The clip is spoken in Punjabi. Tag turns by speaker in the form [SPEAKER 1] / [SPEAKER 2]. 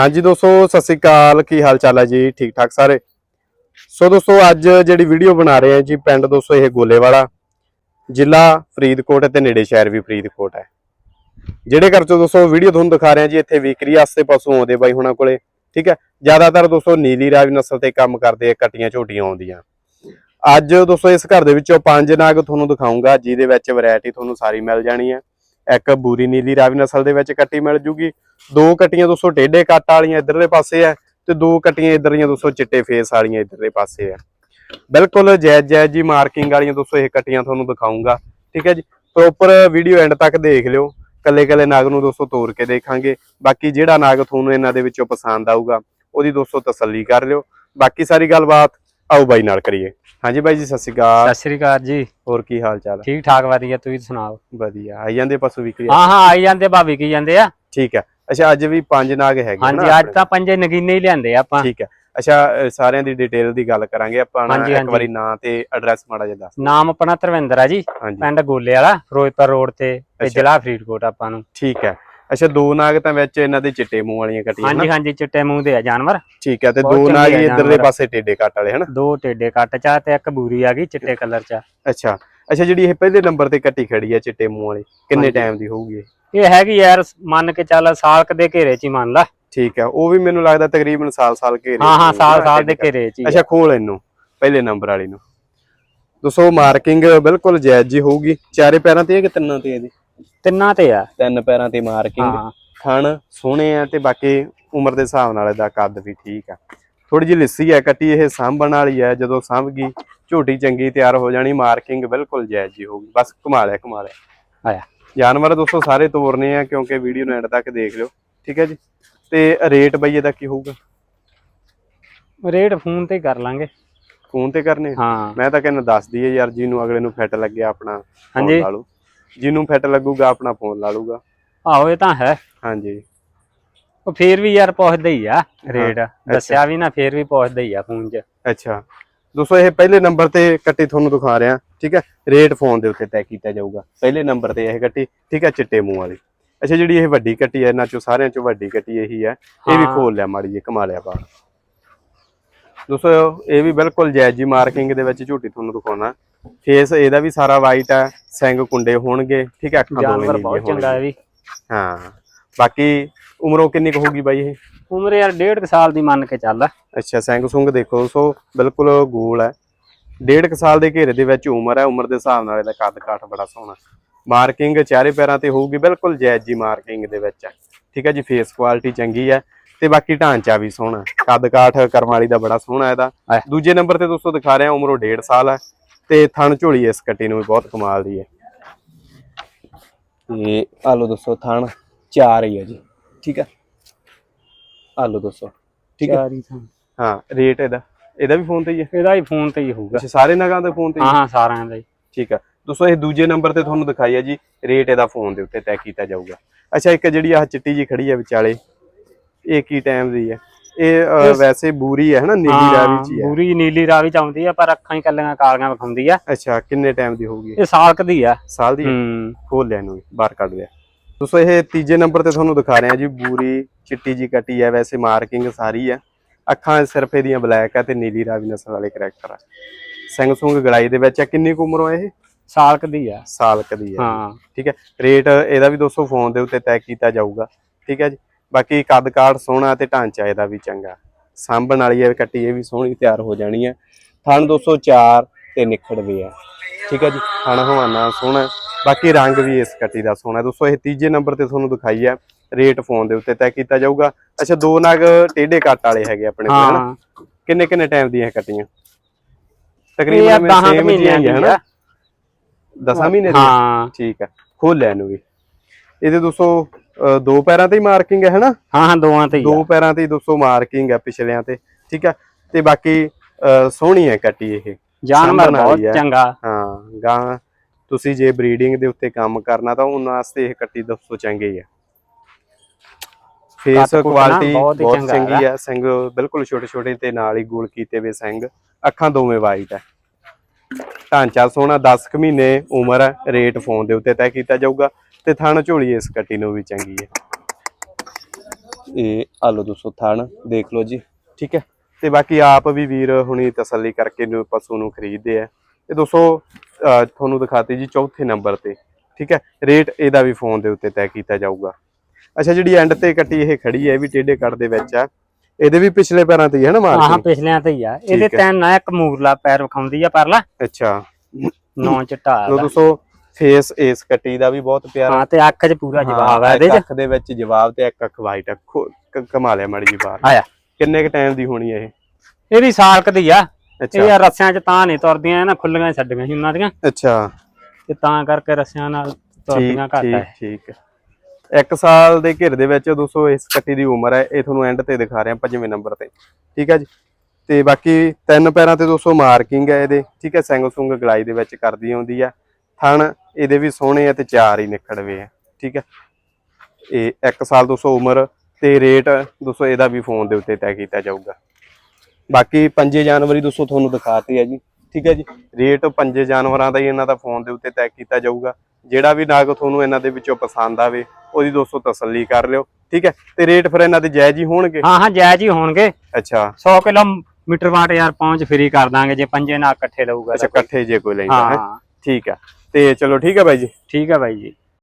[SPEAKER 1] ਹਾਂਜੀ ਦੋਸਤੋ, ਸਤਿ ਸ੍ਰੀ ਅਕਾਲ। ਕੀ ਹਾਲ ਚਾਲ ਹੈ ਜੀ? ਠੀਕ ਠਾਕ ਸਾਰੇ? ਸੋ ਦੋਸਤੋ, ਅੱਜ ਜਿਹੜੀ ਵੀਡੀਓ ਬਣਾ ਰਹੇ ਹਾਂ ਜੀ, ਪਿੰਡ ਦੋਸਤੋ, ਇਹ ਗੋਲੇਵਾਲਾ। ਜ਼ਿਲ੍ਹਾ ਫਰੀਦਕੋਟ ਤੇ ਨੇੜੇ ਸ਼ਹਿਰ ਵੀ ਫਰੀਦਕੋਟ ਹੈ। ਜਿਹੜੇ ਘਰ ਚੋਂ ਦੋਸਤੋ ਵੀਡੀਓ ਤੁਹਾਨੂੰ ਦਿਖਾ ਰਹੇ ਹਾਂ ਜੀ, ਇੱਥੇ ਵਿਕਰੀ ਵਾਸਤੇ ਪਸ਼ੂ ਆਉਂਦੇ ਬਾਈ ਹੁਣਾਂ ਕੋਲੇ, ਠੀਕ ਹੈ? ਜ਼ਿਆਦਾਤਰ ਦੋਸਤੋ ਨੀਲੀ ਰਾਵੀ ਨਸਲ ਤੇ ਕੰਮ ਕਰਦੇ ਆ, ਕਟੀਆਂ ਝੋਟੀਆਂ ਆਉਂਦੀਆਂ। ਅੱਜ ਦੋਸਤੋ ਇਸ ਘਰ ਦੇ ਵਿੱਚੋਂ ਪੰਜ ਨਾਗ ਤੁਹਾਨੂੰ ਦਿਖਾਉਂਗਾ ਜਿਹਦੇ ਵਿੱਚ ਵੈਰਾਈਟੀ ਤੁਹਾਨੂੰ ਸਾਰੀ ਮਿਲ ਜਾਣੀ ਹੈ। ਇੱਕ ਬੂਰੀ ਨੀਲੀ ਰਾਵੀ ਨਸਲ ਦੇ ਵਿੱਚ ਕੱਟੀ ਮਿਲ ਜੂਗੀ। ਦੋ ਕੱਟੀਆਂ ਦੋਸਤੋ ਟੇਢੇ ਕੱਟ ਵਾਲੀਆਂ ਇਧਰਲੇ ਪਾਸੇ ਆ ਤੇ ਦੋ ਕਟੀਆਂ ਇਧਰਲੀਆਂ ਦੋਸਤੋ ਚਿੱਟੇ ਫੇਸ ਵਾਲੀਆਂ ਇਧਰਲੇ ਪਾਸੇ ਆ। ਬਿਲਕੁਲ ਜਾਇਜ਼ ਜਾਇਜ਼ ਜੀ ਮਾਰਕਿੰਗ ਵਾਲੀਆਂ ਦੋਸਤੋ ਇਹ ਕੱਟੀਆਂ ਤੁਹਾਨੂੰ ਦਿਖਾਉਂਗਾ ਠੀਕ ਹੈ ਜੀ? ਪ੍ਰੋਪਰ ਵੀਡੀਓ ਐਂਡ ਤੱਕ ਦੇਖ ਲਿਓ। ਕੱਲੇ ਕੱਲੇ ਨਾਗ ਨੂੰ ਦੋਸਤੋ ਤੋੜ ਕੇ ਦੇਖਾਂਗੇ। ਬਾਕੀ ਜਿਹੜਾ ਨਾਗ ਤੁਹਾਨੂੰ ਇਹਨਾਂ ਦੇ ਵਿੱਚੋਂ ਪਸੰਦ ਆਊਗਾ, ਉਹਦੀ ਦੋਸਤੋ ਤਸੱਲੀ ਕਰ ਲਿਓ। ਬਾਕੀ ਸਾਰੀ ਗੱਲਬਾਤ ਆਓ ਬਾਈ ਨਾਲ ਕਰੀਏ। ਹਾਂਜੀ ਬਾਈ ਜੀ ਸਤਿ ਸ਼੍ਰੀ ਅਕਾਲ।
[SPEAKER 2] ਸਤਿ ਸ੍ਰੀ ਅਕਾਲ ਜੀ।
[SPEAKER 1] ਹੋਰ ਕੀ ਹਾਲ ਚਾਲ
[SPEAKER 2] ਠੀਕ ਠਾਕ ਵਧੀਆ ਤੁਸੀਂ ਸੁਣਾਓ?
[SPEAKER 1] ਵਧੀਆ। ਆਈ ਜਾਂਦੇ ਪਸ਼ੂ ਵਿਕਰੀ
[SPEAKER 2] ਹਾਂ ਹਾਂ ਆਈ ਜਾਂਦੇ ਭਾਵੇਂ ਕੀ ਜਾਂਦੇ ਆ।
[SPEAKER 1] ਠੀਕ ਹੈ ਅੱਛਾ ਅੱਜ ਵੀ ਪੰਜ ਨਾਗ ਹੈਗੇ
[SPEAKER 2] ਹਾਂਜੀ ਅੱਜ? ਤਾਂ ਪੰਜੇ ਨਗੀਨੇ ਹੀ ਲਿਆਂਦੇ ਆ ਆਪਾਂ।
[SPEAKER 1] ਠੀਕ ਹੈ ਅੱਛਾ ਸਾਰਿਆਂ ਦੀ ਡਿਟੇਲ ਦੀ ਗੱਲ ਕਰਾਂਗੇ ਆਪਾਂ ਇੱਕ। ਵਾਰੀ ਨਾਂ ਤੇ ਐਡਰੈਸ ਮਾੜਾ ਜਿਹਾ ਦੱਸ
[SPEAKER 2] ਨਾਮ ਆਪਣਾ ਧਰਵਿੰਦਰ ਆ ਜੀ ਪਿੰਡ ਗੋਲੇ ਵਾਲਾ ਫਿਰੋਜ਼ਪੁਰ ਰੋਡ ਤੇ। ਜ਼ਿਲ੍ਹਾ ਫਰੀਦਕੋਟ ਆਪਾਂ ਨੂੰ।
[SPEAKER 1] ਠੀਕ ਹੈ ਅੱਛਾ ਦੋ ਨਾਗ ਤਾਂ ਵਿੱਚ ਇਹਨਾਂ ਦੇ ਚਿੱਟੇ ਮੂੰਹ ਵਾਲੀਆਂ ਕੱਟੀਆਂ
[SPEAKER 2] ਹਾਂਜੀ ਹਾਂਜੀ ਚਿੱਟੇ ਮੂੰਹ ਦੇ ਆ ਜਾਨਵਰ
[SPEAKER 1] ਠੀਕ ਹੈ ਤੇ ਦੋ ਨਾਗ
[SPEAKER 2] ਆ
[SPEAKER 1] ਇਧਰਲੇ। ਪਾਸੇ ਟੇਡੇ ਕੱਟ ਵਾਲੇ ਹਨਾ
[SPEAKER 2] ਦੋ ਟੇਡੇ ਕੱਟ ਚਾ ਤੇ ਇੱਕ ਬੂਰੀ ਆ ਗਈ ਚਿੱਟੇ ਕਲਰ ਚ
[SPEAKER 1] ਅੱਛਾ ਅੱਛਾ ਜਿਹੜੀ ਇਹ ਪਹਿਲੇ ਨੰਬਰ ਤੇ ਕੱਟੀ ਖੜੀ ਹੈ ਚਿੱਟੇ ਮੂੰਹ ਵਾਲੀ ਕਿੰਨੇ। ਟਾਈਮ ਦੀ ਹੋਊਗੀ ਇਹ?
[SPEAKER 2] ਹੈਗੀ ਯਾਰ ਮੰਨ ਕੇ ਚੱਲ ਸਾਲ ਕੁ ਦੇ ਘੇਰੇ ਚ ਹੀ ਮੰਨ ਲਾ
[SPEAKER 1] ਠੀਕ ਹੈ ਉਹ ਵੀ ਮੈਨੂੰ ਲੱਗਦਾ ਤਕਰੀਬਨ ਸਾਲ ਸਾਲ ਘੇਰੇ
[SPEAKER 2] ਹਾਂ ਹਾਂ ਸਾਲ ਸਾਲ ਦੇ ਘੇਰੇ ਚ। ਆ।
[SPEAKER 1] ਅੱਛਾ ਖੋਲ ਇਹਨੂੰ ਪਹਿਲੇ ਨੰਬਰ ਵਾਲੀ ਨੂੰ ਦੋਸਤੋ ਮਾਰਕਿੰਗ ਬਿਲਕੁਲ ਜਾਇਜ਼ ਜੀ ਹੋਊਗੀ ਚਾਰੇ ਪੈਰਾਂ ਤੇ ਹੈ ਕਿ ਤਿੰਨਾਂ ਤੇ ਇਹਦੀ
[SPEAKER 2] ਤਿੰਨਾਂ ਤੇ ਆ।
[SPEAKER 1] ਤਿੰਨ ਪੈਰਾਂ ਤੇ ਮਾਰਕਿੰਗ ਥਣ ਸੋਹਣੇ ਆ ਤੇ ਬਾਕੀ ਉਮਰ ਦੇ ਹਿਸਾਬ ਨਾਲ ਇਹਦਾ ਕੱਦ ਵੀ ਠੀਕ ਆ। ਥੋੜੀ ਜਿਹੀ ਲਿੱਸੀ ਹੈ ਕੱਟੀ ਇਹ ਸਾਂਭਣ ਵਾਲੀ ਹੈ ਜਦੋਂ ਸਾਂਭ ਗਈ ਝੋਟੀ ਚੰਗੀ ਤਿਆਰ ਹੋ ਜਾਣੀ ਮਾਰਕਿੰਗ ਬਿਲਕੁਲ ਜਾਇਜ਼ ਜੀ ਹੋਊਗੀ। ਬਸ ਕਮਾ ਲਿਆ ਕਮਾ ਲਿਆ।
[SPEAKER 2] ਆਇਆ।
[SPEAKER 1] ਜਾਨਵਰ ਦੋਸਤੋ ਸਾਰੇ ਤੋਰਨੇ ਆ ਕਿਉਂਕਿ ਵੀਡੀਓ ਨੂੰ ਐਂਡ ਤੱਕ ਦੇਖ ਲਿਓ ਠੀਕ ਹੈ ਜੀ? ਤੇ ਰੇਟ ਬਈ ਇਹਦਾ ਕੀ ਹੋਊਗਾ?
[SPEAKER 2] ਰੇਟ ਫੋਨ ਤੇ ਕਰ ਲਾਂਗੇ।
[SPEAKER 1] ਫੋਨ ਤੇ ਕਰਨੇ ਆ?
[SPEAKER 2] ਹਾਂ।
[SPEAKER 1] ਮੈਂ ਤਾਂ ਕਹਿੰਦਾ ਦੱਸ ਦਈਏ ਯਾਰ ਜਿਹਨੂੰ ਅਗਲੇ ਨੂੰ ਫਿੱਟ ਲੱਗਿਆ ਆਪਣਾ
[SPEAKER 2] ਹਾਂਜੀ।
[SPEAKER 1] ਜਿਹਨੂੰ ਫਿੱਟ ਲੱਗੂਗਾ ਆਪਣਾ ਫੋਨ ਲਾ ਲੂਗਾ
[SPEAKER 2] ਆਹੋ ਇਹ ਤਾਂ ਹੈ।
[SPEAKER 1] ਹਾਂਜੀ।
[SPEAKER 2] ਉਹ ਫੇਰ ਵੀ ਯਾਰ ਪੁੱਛਦੇ ਹੀ ਆ ਰੇਟ ਦੱਸਿਆ ਵੀ ਨਾ ਫੇਰ ਵੀ ਪੁੱਛਦੇ ਹੀ ਆ ਫੋਨ 'ਚ।
[SPEAKER 1] ਅੱਛਾ। ਦੋਸਤੋ ਇਹ ਪਹਿਲੇ ਨੰਬਰ ਤੇ ਕੱਟੀ ਤੁਹਾਨੂੰ ਦਿਖਾ ਰਿਹਾ ਠੀਕ ਹੈ? ਰੇਟ ਫੋਨ ਦੇ ਉੱਤੇ ਤੈਅ ਕੀਤਾ ਜਾਊਗਾ। ਪਹਿਲੇ ਨੰਬਰ ਤੇ ਇਹ ਕੱਟੀ ਠੀਕ ਹੈ? ਚਿੱਟੇ ਮੂੰਹ ਵਾਲੀ। ਅੱਛਾ ਜਿਹੜੀ ਇਹ ਵੱਡੀ ਕੱਟੀ ਹੈ ਇਹਨਾਂ ਚੋਂ ਸਾਰਿਆਂ ਚੋਂ ਵੱਡੀ ਕੱਟੀ ਇਹੀ ਹੈ। ਇਹ ਵੀ। ਖੋਲ ਲਿਆ ਮਾੜੀ ਜੀ ਕਮਾ ਲਿਆ ਬਾਹਰ। ਦੋਸਤੋ ਇਹ ਵੀ ਬਿਲਕੁਲ ਜਾਇਜ਼ ਜੀ ਮਾਰਕਿੰਗ ਦੇ ਵਿੱਚ ਝੂਟੀ ਤੁਹਾਨੂੰ ਦਿਖਾਉਣਾ। ਫੇਸ ਇਹਦਾ ਵੀ ਸਾਰਾ ਵਾਈਟ ਹੈ ਸਿੰਗ ਕੁੰਡੇ ਹੋਣਗੇ ਠੀਕ ਹੈ ਅੱਖਾਂ ਦੋਵੇਂ
[SPEAKER 2] ਜਾਨਵਰ
[SPEAKER 1] ਨੀਲੀਆਂ
[SPEAKER 2] ਬਹੁਤ ਚੰਗਾ ਹੈ। ਵੀ।
[SPEAKER 1] ਹਾਂ ਬਾਕੀ ਉਮਰੋਂ ਕਿੰਨੀ ਕੁ ਹੋਊਗੀ ਬਾਈ ਇਹ?
[SPEAKER 2] ਉਮਰ ਯਾਰ ਡੇਢ ਕੁ ਸਾਲ ਦੀ ਮੰਨ ਕੇ ਚੱਲ।
[SPEAKER 1] ਅੱਛਾ ਸਿੰਘ ਸੁੰਗ ਦੇਖੋ ਸੋ ਬਿਲਕੁਲ ਗੋਲ ਹੈ। ਡੇਢ ਕੁ ਸਾਲ ਦੇ ਘੇਰੇ ਦੇ ਵਿੱਚ ਉਮਰ ਹੈ ਉਮਰ ਦੇ ਹਿਸਾਬ ਨਾਲ ਇਹਦਾ ਕੱਦ ਕਾਠ ਬੜਾ ਸੋਹਣਾ। ਮਾਰਕਿੰਗ ਚਾਰੇ ਪੈਰਾਂ ਤੇ ਹੋਊਗੀ ਬਿਲਕੁਲ ਜਾਇਜ਼ ਜੀ ਮਾਰਕਿੰਗ ਦੇ ਵਿੱਚ ਠੀਕ ਹੈ ਜੀ ਫੇਸ ਕੁਆਲਿਟੀ ਚੰਗੀ ਹੈ। ਤੇ ਬਾਕੀ ਢਾਂਚਾ ਵੀ ਸੋਹਣਾ ਕੱਦ ਕਾਠ ਕਰਮ ਵਾਲੀ ਦਾ ਬੜਾ ਸੋਹਣਾ ਇਹਦਾ। ਦੂਜੇ ਨੰਬਰ ਤੇ ਦੋਸਤੋ ਦਿਖਾ ਰਿਹਾ ਉਮਰੋਂ ਡੇਢ ਸਾਲ ਹੈ ਤੇ ਥਣ ਝੋਲੀ ਇਸ ਕੱਟੀ ਨੂੰ ਵੀ ਬਹੁਤ ਕਮਾਲ ਦੀ ਹੈ। ਤੇ ਆ ਲਓ ਦੋਸਤੋ ਥਣ ਚਾਰ ਹੀ ਹੈ ਜੀ। ਠੀਕ ਹੈ? ਆ ਲਓ ਦੋਸਤੋ ਠੀਕ ਹੈ?
[SPEAKER 2] ਚਾਰੀ
[SPEAKER 1] ਹਾਂ ਰੇਟ ਇਹਦਾ। ਇਹਦਾ ਵੀ ਫੋਨ ਤੇ ਹੀ ਹੈ?
[SPEAKER 2] ਇਹਦਾ ਹੀ ਫੋਨ ਤੇ ਹੀ ਹੋਊਗਾ।
[SPEAKER 1] ਅੱਛਾ ਸਾਰੇ ਨਗਾਂ ਦੇ ਫੋਨ ਤੇ ਹੀ
[SPEAKER 2] ਹਾਂ?
[SPEAKER 1] ਹੈ?
[SPEAKER 2] ਹਾਂ ਸਾਰਿਆਂ ਦਾ ਹੀ।
[SPEAKER 1] ਠੀਕ ਹੈ। ਦੋਸਤੋ ਇਹ ਦੂਜੇ ਨੰਬਰ ਤੇ ਤੁਹਾਨੂੰ ਦਿਖਾਈ ਹੈ ਜੀ ਰੇਟ ਇਹਦਾ ਫੋਨ ਦੇ ਉੱਤੇ ਤੈਅ ਕੀਤਾ ਜਾਊਗਾ। ਅੱਛਾ ਇੱਕ ਜਿਹੜੀ ਆਹ ਚਿੱਟੀ ਜੀ ਖੜੀ ਹੈ ਵਿਚਾਲੇ ਇਹ ਕੀ ਟਾਈਮ ਦੀ ਹੈ। ਇਹ ਵੈਸੇ ਬੂਰੀ ਹੈ ਹਨਾ? ਨੀਲੀ ਰਾਵੀ ਚ ਹੀ ਹੈ।
[SPEAKER 2] ਪੂਰੀ ਨੀਲੀ ਰਾਵੀ ਚ ਆਉਂਦੀ ਆ ਪਰ ਅੱਖਾਂ ਹੀ ਕੱਲੀਆਂ ਕਾਲੀਆਂ ਵਿਖਾਉਂਦੀ ਆ
[SPEAKER 1] ਅੱਛਾ ਕਿੰਨੇ ਟਾਈਮ ਦੀ ਹੋਊਗੀ?
[SPEAKER 2] ਇਹ ਸਾਲ ਕੁ ਦੀ ਆ
[SPEAKER 1] ਸਾਲ ਦੀ ਹੈ?
[SPEAKER 2] ਹੂੰ।
[SPEAKER 1] ਖੋਲ ਲਿਆ ਇਹਨੂੰ ਬਾਹਰ ਕੱਢ ਲਿਆ। ਦੋਸਤੋ ਇਹ ਤੀਜੇ ਨੰਬਰ ਤੇ ਤੁਹਾਨੂੰ ਦਿਖਾ ਰਿਹਾ ਜੀ ਬੂਰੀ ਚਿੱਟੀ ਜੀ ਕੱਟੀ ਹੈ। ਵੈਸੇ ਮਾਰਕਿੰਗ ਸਾਰੀ ਹੈ। ਅੱਖਾਂ ਸਿਰਫ ਇਹਦੀਆਂ ਬਲੈਕ ਹੈ ਤੇ ਨੀਲੀ ਰਾਵੀ ਨਸਲ ਵਾਲੇ ਕਰੈਕਟਰ ਆ। ਸਿੰਘ ਸੁੰਗ ਗਲਾਈ ਦੇ ਵਿੱਚ ਹੈ। ਕਿੰਨੀ ਕੁ ਉਮਰ ਹੈ ਇਹ?
[SPEAKER 2] ਸਾਲ ਕੁ ਦੀ ਆ
[SPEAKER 1] ਸਾਲ ਕਦੀ ਹੈ।
[SPEAKER 2] ਹਾਂ।
[SPEAKER 1] ਠੀਕ ਹੈ। ਰੇਟ ਇਹਦਾ ਵੀ ਦੋਸਤੋ ਫੋਨ ਦੇ ਉੱਤੇ ਤੈਅ ਕੀਤਾ ਜਾਊਗਾ। ਠੀਕ ਹੈ ਜੀ। ਬਾਕੀ ਕੱਦ ਕਾਠ ਸੋਹਣਾ ਤੇ ਢਾਂਚਾ ਇਹਦਾ ਵੀ ਚੰਗਾ। ਸਾਂਭਣ ਵਾਲੀ ਹੈ ਕੱਟੀ ਇਹ ਵੀ ਸੋਹਣੀ ਤਿਆਰ ਹੋ ਜਾਣੀ ਹੈ। ਥਣ 204 ਤੇ ਨਿਖੜਵੇ ਆ। ਠੀਕ ਹੈ ਜੀ ਥਣ ਹਵਾਨਾ ਸੋਹਣਾ। ਬਾਕੀ ਰੰਗ ਵੀ ਇਸ ਕੱਟੀ ਦਾ ਸੋਹਣਾ। ਦੋਸਤੋ ਇਹ ਤੀਜੇ ਨੰਬਰ ਤੇ ਤੁਹਾਨੂੰ ਦਿਖਾਈ ਹੈ ਰੇਟ ਫੋਨ ਦੇ ਉੱਤੇ ਤੈਅ ਕੀਤਾ ਜਾਊਗਾ। ਅੱਛਾ ਦੋ ਨਗ ਟੇਢੇ ਕੱਟ ਵਾਲੇ ਹੈਗੇ ਆਪਣੇ ਕੋਲ ਹਨਾ ਕਿੰਨੇ ਕਿੰਨੇ ਟਾਈਮ ਦੀਆਂ ਕੱਟੀਆਂ? ਤਕਰੀਬਨ
[SPEAKER 2] 10
[SPEAKER 1] ਸੇਮ
[SPEAKER 2] ਮਹੀਨਿਆਂ
[SPEAKER 1] ਜਿਹੀਆਂ
[SPEAKER 2] ਦੀ
[SPEAKER 1] ਹਨਾ
[SPEAKER 2] ਆ।
[SPEAKER 1] 10 ਮਹੀਨੇ ਦੀਆਂ?
[SPEAKER 2] ਹਾਂ।
[SPEAKER 1] ਠੀਕ ਹੈ ਖੋਲ ਲਿਆ ਇਹਨੂੰ ਵੀ। ਇਹਦੇ ਦੋਸਤੋ ਦੋ ਪੈਰਾਂ ਤੇ ਹੀ ਮਾਰਕਿੰਗ ਹੈ ਹਨਾ?
[SPEAKER 2] ਹਾਂ ਹਾਂ ਦੋਵਾਂ ਤੇ ਹੀ ਆ।
[SPEAKER 1] ਦੋ ਪੈਰਾਂ ਤੇ ਹੀ ਮਾਰਕਿੰਗ ਹੈ ਪਿਛਲਿਆਂ ਤੇ ਠੀਕ ਹੈ ਤੇ ਬਾਕੀ ਸੋਹਣੀ ਹੈ ਕੱਟੀ ਇਹ।
[SPEAKER 2] ਜਾਨਵਰ ਬਹੁਤ
[SPEAKER 1] ਆ।
[SPEAKER 2] ਚੰਗਾ।
[SPEAKER 1] ਹਾਂ ਗਾਂ ਤੁਸੀਂ ਜੇ ਬਰੀਡਿੰਗ ਦੇ ਉੱਤੇ ਕੰਮ ਕਰਨਾ ਤਾਂ ਉਹਨਾਂ ਵਾਸਤੇ ਇਹ ਕੱਟੀ ਦੋਸਤੋ ਚੰਗੀ ਹੈ। ਫੇਸ ਕੁਆਲਿਟੀ
[SPEAKER 2] ਬਹੁਤ ਚੰਗਾ
[SPEAKER 1] ਹੈ। ਸਿੰਘ ਬਿਲਕੁਲ ਛੋਟੇ ਛੋਟੇ ਤੇ ਨਾਲ ਹੀ ਗੋਲ ਕੀਤੇ ਹੋਏ ਸਿੰਘ ਅੱਖਾਂ ਦੋਵੇਂ ਵਾਈਟ ਹੈ। ਢਾਂਚਾ ਸੋਹਣਾ 10 ਕੁ ਮਹੀਨੇ ਉਮਰ ਹੈ। ਰੇਟ ਫੋਨ ਦੇ ਉੱਤੇ ਤੈਅ ਕੀਤਾ ਜਾਊਗਾ। ਤੇ ਥਣ ਝੋਲੀ ਇਸ ਕੱਟੀ ਨੂੰ ਵੀ ਚੰਗੀ ਹੈ। ਇਹ ਆਲੋ ਦੋਸਤੋ ਥਣ ਦੇਖ ਲਓ ਜੀ। ਠੀਕ ਹੈ? ਤੇ ਬਾਕੀ ਆਪ ਵੀ ਵੀਰ ਹੁਣੀ ਤਸੱਲੀ ਕਰਕੇ ਨੂੰ ਪਸ਼ੂ ਨੂੰ ਖਰੀਦਦੇ ਆ। ਇਹ ਦੋਸਤੋ ਤੁਹਾਨੂੰ ਦਿਖਾਤੀ ਜੀ ਚੌਥੇ ਨੰਬਰ ਤੇ। ਠੀਕ ਹੈ? ਰੇਟ ਇਹਦਾ ਵੀ ਫੋਨ ਦੇ ਉੱਤੇ ਤੈਅ ਕੀਤਾ ਜਾਊਗਾ। ਅੱਛਾ ਜਿਹੜੀ ਐਂਡ ਤੇ ਕੱਟੀ ਇਹ ਖੜੀ ਹੈ ਇਹ ਵੀ ਟੇਢੇ ਕੱਟ ਦੇ ਵਿੱਚ ਆ। ਇਹਦੇ ਵੀ ਪਿਛਲੇ ਪੈਰਾਂ ਤੇ ਹੀ ਹੈ ਨਾ
[SPEAKER 2] ਹਾਂ
[SPEAKER 1] ਮਾਰਕਿੰਗ
[SPEAKER 2] ਪਿਛਲਿਆਂ ਤੇ ਹੀ ਆ। ਇਹਦੇ
[SPEAKER 1] ਹੈ।
[SPEAKER 2] ਤਿੰਨ ਆ ਇੱਕ ਮੂਰਲਾ ਪੈਰ ਵਿਖਾਉਂਦੀ ਆ ਪਰਲਾ।
[SPEAKER 1] ਅੱਛਾ।
[SPEAKER 2] ਨੌ ਚਟਾ
[SPEAKER 1] ਲੋ ਦੋਸਤੋ ਫੇਸ ਇਸ ਕੱਟੀ ਦਾ ਵੀ ਬਹੁਤ ਪਿਆਰਾ।
[SPEAKER 2] ਹਾਂ ਤੇ ਅੱਖ 'ਚ ਪੂਰਾ ਜਵਾਬ ਆ
[SPEAKER 1] ਹਾਂ,
[SPEAKER 2] ਇਹਦੇ 'ਚ।
[SPEAKER 1] ਅੱਖ ਦੇ ਵਿੱਚ ਜਵਾਬ ਤੇ ਇੱਕ ਅੱਖ ਵਾਈਟ ਕਮਾ ਲਿਆ ਮਾੜੀ ਜੀ ਬਾਹਰ।
[SPEAKER 2] ਆਇਆ।
[SPEAKER 1] ਕਿੰਨੇ ਕ ਟਾਈਮ ਦੀ ਹੋਣੀ ਹੈ ਇਹ
[SPEAKER 2] ਇਹਦੀ ਸਾਲਕ ਦੀ ਆ। ਇਹ ਯਾਰ ਰੱਸਿਆਂ 'ਚ ਤਾਂ ਨਹੀਂ ਤੁਰਦੀਆਂ ਇਹਨਾਂ ਖੁੱਲੀਆਂ ਹੀ ਛੱਡੀਆਂ ਸੀ ਉਹਨਾਂ ਦੀਆਂ।
[SPEAKER 1] ਅੱਛਾ।
[SPEAKER 2] ਤੇ ਤਾਂ ਕਰਕੇ ਰੱਸਿਆਂ ਨਾਲ ਤੁਰਦੀਆਂ ਘੱਟ
[SPEAKER 1] ਠੀਕ
[SPEAKER 2] ਹੈ
[SPEAKER 1] ਠੀਕ ਇੱਕ ਸਾਲ ਦੇ ਘਿਰ ਦੇ ਵਿੱਚ ਦੋਸਤੋ ਇਸ ਕੱਟੀ ਦੀ ਉਮਰ ਹੈ ਇਹ ਤੁਹਾਨੂੰ ਐਂਡ ਤੇ ਦਿਖਾ ਰਿਹਾ ਪੰਜਵੇਂ ਨੰਬਰ ਤੇ। ਠੀਕ ਹੈ ਜੀ? ਤੇ ਬਾਕੀ ਤਿੰਨ ਪੈਰਾਂ ਤੇ ਦੋਸਤੋ ਮਾਰਕਿੰਗ ਹੈ ਇਹਦੇ। ਠੀਕ ਹੈ ਸਿੰਗ ਸੁੰਗ ਗਲਾਈ ਦੇ ਵਿੱਚ ਕਰਦੀ ਆਉਂਦੀ ਆ। ਥਣ ਇਹਦੇ ਵੀ ਸੋਹਣੇ ਆ ਤੇ ਚਾਰ ਹੀ ਨਿਕੜਵੇ ਆ ਠੀਕ ਹੈ ਇਹ 1 ਸਾਲ 200 ਉਮਰ ਤੇ ਰੇਟ ਦੋਸਤੋ ਇਹਦਾ ਵੀ ਫੋਨ ਦੇ ਉੱਤੇ ਤੈਅ ਕੀਤਾ ਜਾਊਗਾ। ਬਾਕੀ ਪੰਜੇ ਜਾਨਵਰੀ ਦੋਸਤੋ ਤੁਹਾਨੂੰ ਦਿਖਾਤੇ ਆ ਜੀ ਠੀਕ ਹੈ ਜੀ। ਰੇਟ ਪੰਜੇ ਜਾਨਵਰਾਂ ਦਾ ਹੀ ਇਹਨਾਂ ਦਾ ਫੋਨ ਦੇ ਉੱਤੇ ਤੈਅ ਕੀਤਾ ਜਾਊਗਾ। ਜਿਹੜਾ ਵੀ ਨਾਗ ਤੁਹਾਨੂੰ ਇਹਨਾਂ ਦੇ ਵਿੱਚੋਂ ਪਸੰਦ ਆਵੇ ਉਹਦੀ ਦੋਸਤੋ ਤਸੱਲੀ ਕਰ ਲਿਓ ਠੀਕ ਹੈ ਤੇ ਰੇਟ ਫਿਰ ਇਹਨਾਂ ਦੇ ਜਾਇਜ਼ ਹੀ ਹੋਣਗੇ?
[SPEAKER 2] ਹਾਂ ਹਾਂ ਜਾਇਜ਼ ਹੀ ਹੋਣਗੇ।
[SPEAKER 1] ਅੱਛਾ।
[SPEAKER 2] 100 ਕਿਲੋਮੀਟਰ ਵਾਟ ਯਾਰ ਪਹੁੰਚ ਫਰੀ ਕਰ ਦਾਂਗੇ ਜੇ ਪੰਜੇ ਨਾਲ ਇਕੱਠੇ ਲਊਗਾ
[SPEAKER 1] ਅੱਛਾ। ਇਕੱਠੇ ਜੇ ਕੋਈ ਲੈਂਦਾ ਹੈ।
[SPEAKER 2] ਹਾਂ।
[SPEAKER 1] ਠੀਕ ਆ। ਤੇ ਚਲੋ ਠੀਕ ਹੈ ਬਾਈ ਜੀ।
[SPEAKER 2] ਠੀਕ ਹੈ ਬਾਈ ਜੀ।